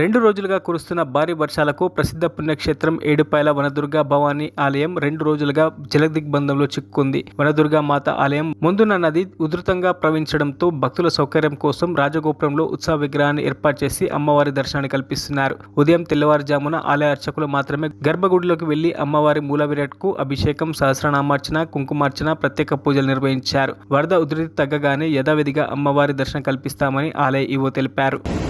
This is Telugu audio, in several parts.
రెండు రోజులుగా కురుస్తున్న భారీ వర్షాలకు ప్రసిద్ధ పుణ్యక్షేత్రం ఏడుపాయల వనదుర్గ భవానీ ఆలయం రెండు రోజులుగా జలదిగ్బంధంలో చిక్కుకుంది. వనదుర్గ మాత ఆలయం ముందున్న నది ఉధృతంగా ప్రవహించడంతో భక్తుల సౌకర్యం కోసం రాజగోపురంలో ఉత్సవ విగ్రహాన్ని ఏర్పాటు చేసి అమ్మవారి దర్శనాన్ని కల్పిస్తున్నారు. ఉదయం తెల్లవారుజామున ఆలయ అర్చకులు మాత్రమే గర్భగుడిలోకి వెళ్ళి అమ్మవారి మూల విరాట్కు అభిషేకం సహస్రనామార్చన కుంకుమార్చన ప్రత్యేక పూజలు నిర్వహించారు. వరద ఉధృతి తగ్గగానే యథావిధిగా అమ్మవారి దర్శనం కల్పిస్తామని ఆలయ ఈవో తెలిపారు.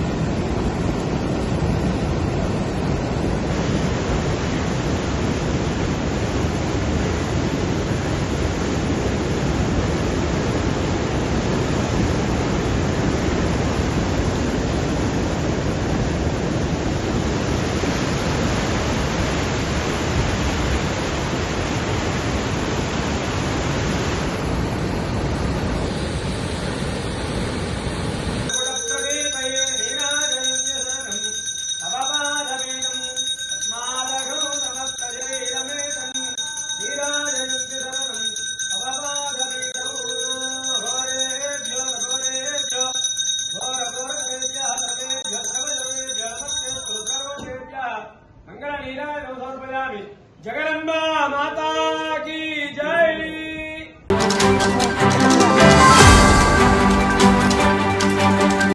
जगदम्बा माता की जय।